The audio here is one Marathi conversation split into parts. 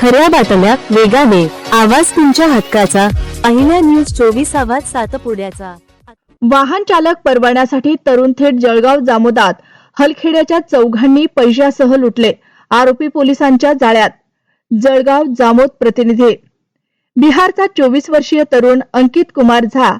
खऱ्या बातम्या वेगाने आवाज तुमच्या हक्काचा. पहिल्या न्यूज चोवीस आवाज सातपुड्याचा वाहन चालक परवान्यासाठी तरुण थेट जळगाव जामोदात. हलखेड्याच्या चौघांनी पैशासह लुटले. आरोपी पोलिसांच्या जाळ्यात. जळगाव जामोद प्रतिनिधी. बिहारचा चोवीस वर्षीय तरुण अंकित कुमार झा.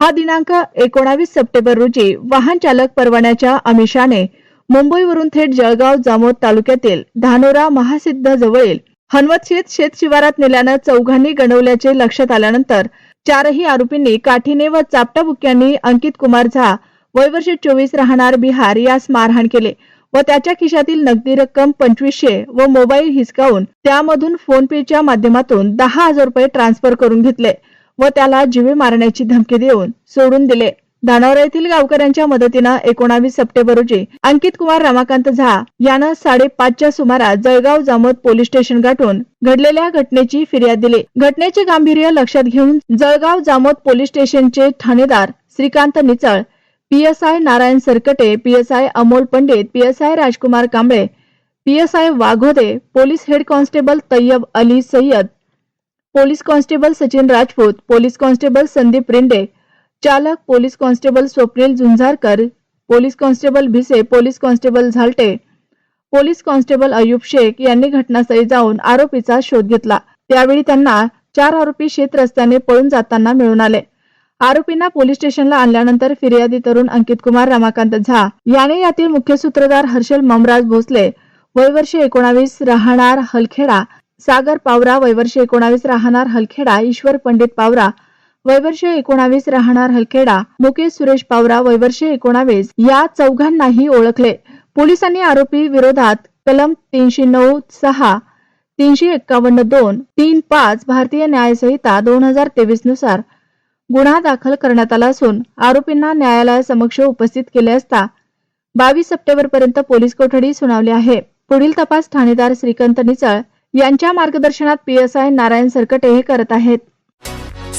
हा दिनांक एकोणावीस सप्टेंबर रोजी वाहन चालक परवान्याच्या आमिषाने मुंबईवरून थेट जळगाव जामोद तालुक्यातील धानोरा महासिद्ध जवळील हनवतशीत शेत शिवारात नेल्यानं चौघांनी गणवल्याचे लक्षात आल्यानंतर चारही आरोपींनी काठीने व चापटाबुक्यांनी अंकित कुमार झा वय वर्ष चोवीस राहणार बिहार यास मारहाण केले व त्याच्या खिशातील नगदी रक्कम पंचवीसशे व मोबाईल हिसकावून त्यामधून फोन पेच्या माध्यमातून दहा हजार रुपये ट्रान्सफर करून घेतले व त्याला जीवे मारण्याची धमकी देऊन सोडून दिले. धानोरा येथील गावकऱ्यांच्या मदतीनं एकोणावीस सप्टेंबर रोजी अंकित कुमार रमाकांत झा यानं साडेपाचच्या सुमारास जळगाव जामोद पोलीस स्टेशन गाठून घडलेल्या घटनेची फिर्याद दिली. घटनेचे गांभीर्य लक्षात घेऊन जळगाव जामोद पोलीस स्टेशनचे ठाणेदार Shrikant Nichal PSI Narayan Sarkate PSI Amol Pandit PSI Rajkumar Kamble PSI Waghode police head constable Tayyab Ali Sayyad police constable Sachin Rajput police constable Sandeep Rinde चालक police constable Swapnil Jhunjharkar police constable Bhise police constable Zalte. Police constable Ayub Shaikh यांनी घटनास्थळी जाऊन आरोपीचा शोध घेतला. त्यावेळी त्यांना चार आरोपी शेत रस्त्याने पळून जाताना मिळून आले. आरोपींना पोलीस स्टेशनला आणल्यानंतर फिर्यादी तरुण अंकित कुमार रमाकांत झा याने यातील मुख्य सूत्रधार हर्षल ममराज भोसले वयवर्ष एकोणावीस राहणार हलखेडा सागर पावरा वयवर्ष एकोणावीस राहणार हलखेडा ईश्वर पंडित पावरा वयवर्ष एकोणावीस राहणार हलखेडा मुकेश सुरेश पावरा वयवर्ष एकोणावीस या चौघांनाही ओळखले. पोलिसांनी आरोपी विरोधात कलम तीनशे नऊ सहा तीनशे एक्कावन्न दोन तीन पाच भारतीय न्यायसंहिता दोन हजार तेवीसनुसार गुन्हा दाखल करण्यात आला असून आरोपींना न्यायालयासमक्ष उपस्थित केले असता बावीस सप्टेंबर पर्यंत पोलीस कोठडी सुनावली आहे. पुढील तपास ठाणेदार श्रीकांत निचळ यांच्या मार्गदर्शनात पीएसआय नारायण सरकटे हे करत आहेत.